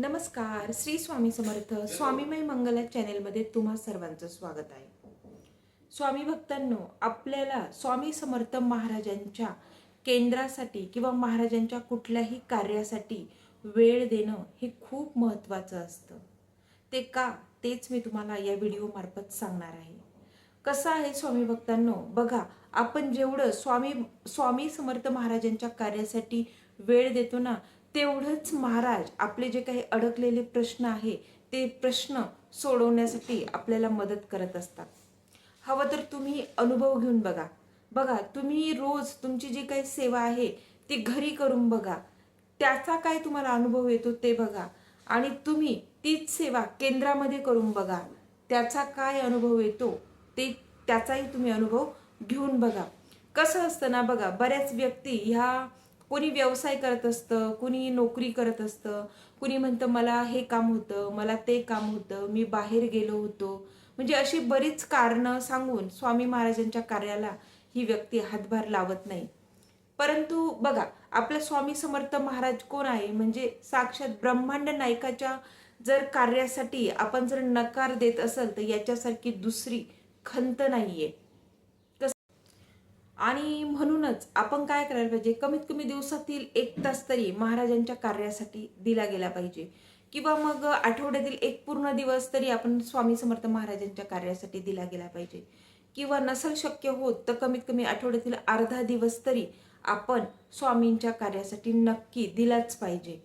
नमस्कार श्री स्वामी समर्थ स्वामीमय मंगला चॅनेलमध्ये तुम्हा सर्वांचं स्वागत आहे. स्वामी भक्तांनो आपल्याला स्वामी समर्थ महाराजांच्या केंद्रासाठी किंवा महाराजांच्या कुठल्याही कार्यासाठी वेळ देणं हे खूप महत्त्वाचं असतं. ते का? तेच मी तुम्हाला या व्हिडिओमार्फत सांगणार आहे. कसं आहे स्वामी भक्तांनो? बघा आपण जेवढं स्वामी स्वामी समर्थ महाराजांच्या कार्यासाठी वेळ देतो ना तेवढंच महाराज आपले जे काही अडकलेले प्रश्न आहे ते प्रश्न सोडवण्यासाठी आपल्याला मदत करत असतात. हवं तर तुम्ही अनुभव घेऊन बघा. बघा तुम्ही रोज तुमची जी काही सेवा आहे ती घरी करून बघा. त्याचा काय तुम्हाला अनुभव येतो ते बघा. आणि तुम्ही तीच सेवा केंद्रामध्ये करून बघा. त्याचा काय अनुभव येतो ते त्याचाही तुम्ही अनुभव घेऊन बघा. कसं असतं ना बघा बऱ्याच व्यक्ती ह्या कोणी व्यवसाय करत असतं कुणी नोकरी करत असतं कुणी म्हणतं मला हे काम होतं मला ते काम होतं मी बाहेर गेलो होतो. म्हणजे अशी बरीच कारणं सांगून स्वामी महाराजांच्या कार्याला ही व्यक्ती हातभार लावत नाही. परंतु बघा आपलं स्वामी समर्थ महाराज कोण आहे? म्हणजे साक्षात ब्रह्मांड नायकाच्या जर कार्यासाठी आपण जर नकार देत असेल तर याच्यासारखी दुसरी खंत नाही आहे आणि म्हणूनच आपण काय करायला पाहिजे? कमीत कमी दिवसातील एक तास तरी महाराजांच्या कार्यासाठी दिला गेला पाहिजे. किंवा मग आठवड्यातील एक पूर्ण दिवस तरी आपण स्वामी समर्थ महाराजांच्या कार्यासाठी दिला गेला पाहिजे. किंवा नसल शक्य होत तर कमीत कमी आठवड्यातील अर्धा दिवस तरी आपण स्वामींच्या कार्यासाठी नक्की दिलाच पाहिजे.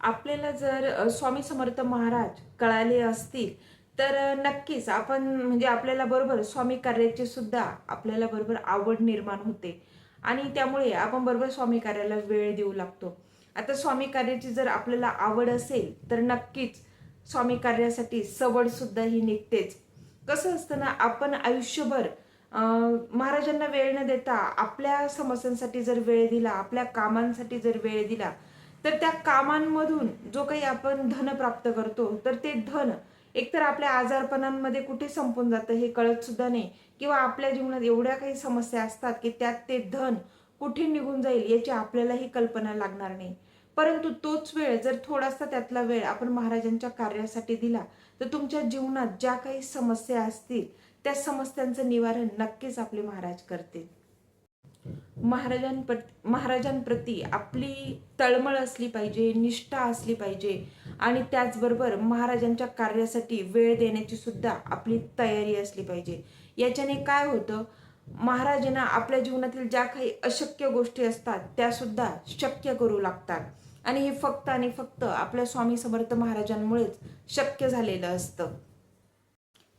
आपल्याला जर स्वामी समर्थ महाराज कळाले असतील तर नक्कीच आपण म्हणजे आपल्याला बरोबर स्वामी कार्याची सुद्धा आपल्याला बरोबर आवड निर्माण होते. आणि त्यामुळे आपण बरोबर स्वामी कार्याला वेळ देऊ लागतो. आता स्वामी कार्याची जर आपल्याला आवड असेल तर नक्कीच स्वामी कार्यासाठी सवड सुद्धा ही निघतेच. कसं असतं ना आपण आयुष्यभर महाराजांना वेळ न देता आपल्या समस्यांसाठी जर वेळ दिला आपल्या कामांसाठी जर वेळ दिला तर त्या कामांमधून जो काही आपण धन प्राप्त करतो तर ते धन एकतर आपल्या आजारपणांमध्ये कुठे संपून जातं हे कळत सुद्धा नाही. किंवा आपल्या जीवनात एवढ्या काही समस्या असतात की त्यात ते धन कुठे निघून जाईल याची आपल्यालाही कल्पना लागणार नाही. परंतु तोच वेळ जर थोडासा त्यातला वेळ आपण महाराजांच्या कार्यासाठी दिला तर तुमच्या जीवनात ज्या काही समस्या असतील त्या समस्यांचं निवारण नक्कीच आपले महाराज करतील. महाराजांप्रती महाराजांप्रती आपली तळमळ असली पाहिजे निष्ठा असली पाहिजे. आणि त्याचबरोबर महाराजांच्या कार्यासाठी वेळ देण्याची सुद्धा आपली तयारी असली पाहिजे. याच्याने काय होतं? महाराजांना आपल्या जीवनातील ज्या काही अशक्य गोष्टी असतात त्या सुद्धा शक्य करू लागतात. आणि हे फक्त आणि फक्त आपल्या स्वामी समर्थ महाराजांमुळेच शक्य झालेलं असतं.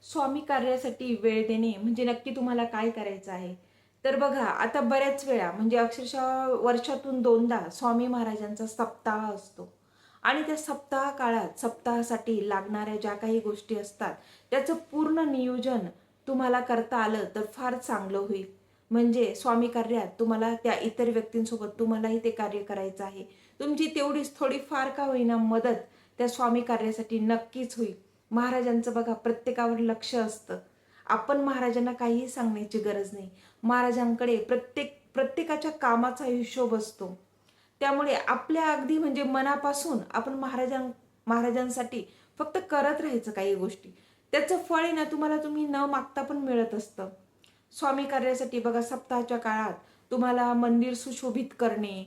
स्वामी कार्यासाठी वेळ देणे म्हणजे नक्की तुम्हाला काय करायचं आहे? तर बघा आता बऱ्याच वेळा म्हणजे अक्षरशः वर्षातून दोनदा स्वामी महाराजांचा सप्ताह असतो. आणि त्या सप्ताह काळात सप्ताहासाठी लागणाऱ्या ज्या काही गोष्टी असतात त्याचं पूर्ण नियोजन तुम्हाला करता आलं तर फार चांगलं होईल. म्हणजे स्वामी कार्यात तुम्हाला त्या इतर व्यक्तींसोबत तुम्हालाही ते कार्य करायचं आहे. तुमची तेवढीच थोडीफार का होईना मदत त्या स्वामी कार्यासाठी नक्कीच होईल. महाराजांचं बघा प्रत्येकावर लक्ष असतं. आपण महाराजांना काहीही सांगण्याची गरज नाही. महाराजांकडे प्रत्येक प्रत्येकाच्या कामाचा हिशोब असतो. त्यामुळे आपल्या अगदी म्हणजे मनापासून आपण महाराजां महाराजांसाठी फक्त करत राहायचं काही गोष्टी. त्याचं फळ आहे ना तुम्हाला तुम्ही न मागता पण मिळत असतं. स्वामी कार्यासाठी बघा सप्ताहाच्या काळात तुम्हाला मंदिर सुशोभित करणे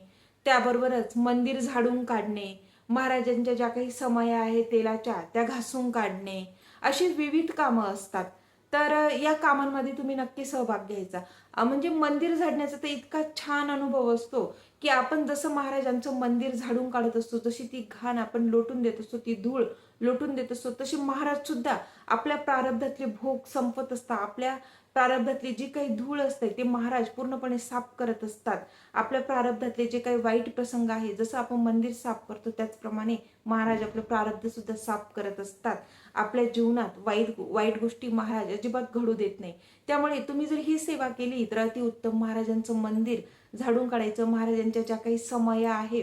त्याबरोबरच मंदिर झाडून काढणे महाराजांच्या ज्या काही समया आहे तेलाच्या त्या घासून काढणे अशी विविध कामं असतात. तर या कामांमध्ये तुम्ही नक्की सहभाग घ्यायचा. म्हणजे मंदिर झाडण्याचा तर इतका छान अनुभव असतो की आपण जसं महाराजांचं मंदिर झाडून काढत असतो जशी ती घाण आपण लोटून देत असतो ती धूळ लोटून देत असतो तसे महाराज सुद्धा आपल्या प्रारब्धातले भोग संपत असतात. आपल्या प्रारब्धातली जी काही धूळ असते ते महाराज पूर्णपणे साफ करत असतात. आपल्या प्रारब्धातले जे काही वाईट प्रसंग आहे जसं आपण मंदिर साफ करतो त्याचप्रमाणे महाराज आपलं प्रारब्ध सुद्धा साफ करत असतात. आपल्या जीवनात वाईट वाईट गोष्टी महाराज अजिबात घडू देत नाही. त्यामुळे तुम्ही जर ही सेवा केली तर अतिउत्तम महाराजांचं मंदिर झाडून काढायचं. महाराजांच्या ज्या काही समया आहे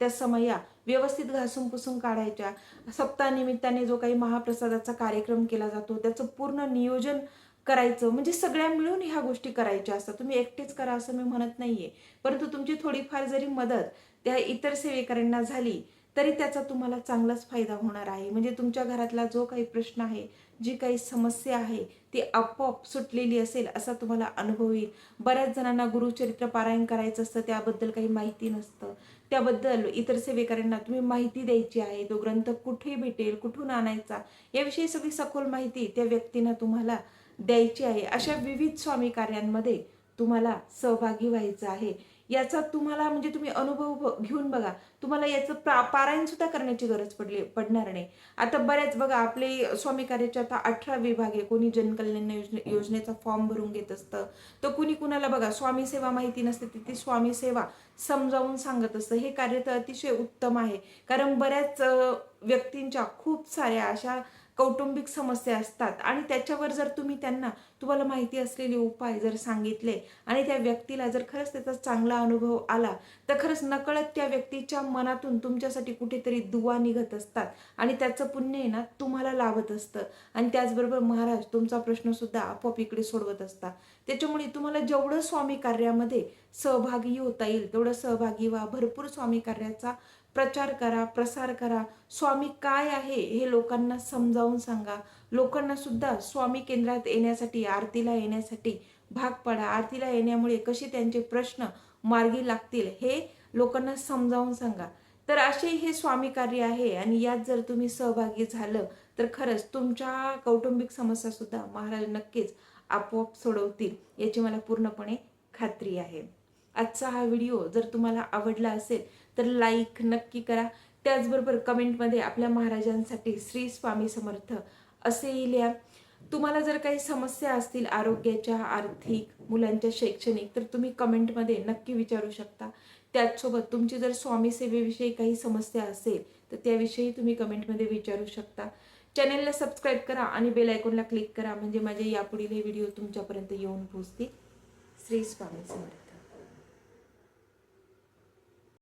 त्या समया व्यवस्थित घासून पुसून काढायच्या. सप्ताहनिमित्ताने जो काही महाप्रसादाचा कार्यक्रम केला जातो त्याचं पूर्ण नियोजन करायचं. म्हणजे सगळ्या मिळून ह्या गोष्टी करायच्या असतात. तुम्ही एकटेच करा असं मी म्हणत नाहीये. परंतु तुमची थोडीफार जरी मदत त्या इतर सेवेकऱ्यांना झाली तरी त्याचा तुम्हाला चांगलाच फायदा होणार आहे. म्हणजे तुमच्या घरातला जो काही प्रश्न आहे जी काही समस्या आहे ती आपोआप सुटलेली असेल असा तुम्हाला अनुभव येईल. बऱ्याच जणांना गुरुचरित्र पारायण करायचं असतं त्याबद्दल काही माहिती नसतं. त्याबद्दल इतर सेवेकऱ्यांना तुम्ही माहिती द्यायची आहे. तो ग्रंथ कुठे भेटेल कुठून आणायचा याविषयी सगळी सखोल माहिती त्या व्यक्तीनं तुम्हाला द्यायची आहे. अशा विविध स्वामी कार्यांमध्ये तुम्हाला सहभागी व्हायचं आहे. याचा तुम्हाला म्हणजे तुम्ही अनुभव घेऊन बघा. तुम्हाला याचं प्रा पारायण सुद्धा करण्याची गरज पडली पडणार नाही. आता बऱ्याच बघा आपले स्वामी कार्याचे आता अठरा विभाग आहे. कोणी जनकल्याण योजने योजनेचा फॉर्म भरून घेत असतं. तर कुणी कुणाला बघा स्वामी सेवा माहिती नसते तिथे स्वामी सेवा समजावून सांगत असतं. हे कार्य तर अतिशय उत्तम आहे. कारण बऱ्याच व्यक्तींच्या खूप साऱ्या अशा कौटुंबिक समस्या असतात आणि त्याच्यावर जर तुम्ही त्यांना तुम्हाला माहिती असलेले उपाय जर सांगितले आणि त्या व्यक्तीला जर खरंच त्याचा चांगला अनुभव आला तर खरंच नकळत त्या व्यक्तीच्या मनातून तुमच्यासाठी कुठेतरी दुवा निघत असतात आणि त्याचं पुण्य आहे ना तुम्हाला लाभत असतं. आणि त्याचबरोबर महाराज तुमचा प्रश्नसुद्धा आपोआप इकडे सोडवत असतात. त्याच्यामुळे तुम्हाला जेवढं स्वामी कार्यामध्ये सहभागी होता येईल तेवढं सहभागी व्हा. भरपूर स्वामी कार्याचा प्रचार करा प्रसार करा. स्वामी काय आहे हे लोकांना समजावून सांगा. लोकांना सुद्धा स्वामी केंद्रात येण्यासाठी आरतीला येण्यासाठी भाग पडा. आरतीला येण्यामुळे कसे त्यांचे प्रश्न मार्गी लागतील हे लोकांना समजावून सांगा. तर असे हे स्वामी कार्य आहे आणि यात जर तुम्ही सहभागी झालं तर खरंच तुमच्या कौटुंबिक समस्या सुद्धा महाराज नक्कीच आपोआप सोडवतील याची मला पूर्णपणे खात्री आहे. आजचा हा व्हिडिओ जर तुम्हाला आवडला असेल तर लाईक नक्की करा. त्याचबरोबर कमेंटमध्ये आपल्या महाराजांसाठी श्री स्वामी समर्थ असेही लिहा. तुम्हाला जर काही समस्या असतील आरोग्याच्या आर्थिक मुलांच्या शैक्षणिक तर तुम्ही कमेंटमध्ये नक्की विचारू शकता. त्याचसोबत तुमची जर स्वामी सेवेविषयी काही समस्या असेल तर त्याविषयी तुम्ही कमेंटमध्ये विचारू शकता. चॅनेलला सबस्क्राईब करा आणि बेल आयकॉनला क्लिक करा म्हणजे माझे यापुढील हे व्हिडिओ तुमच्यापर्यंत येऊन पोहोचतील. श्री स्वामी समर्थ.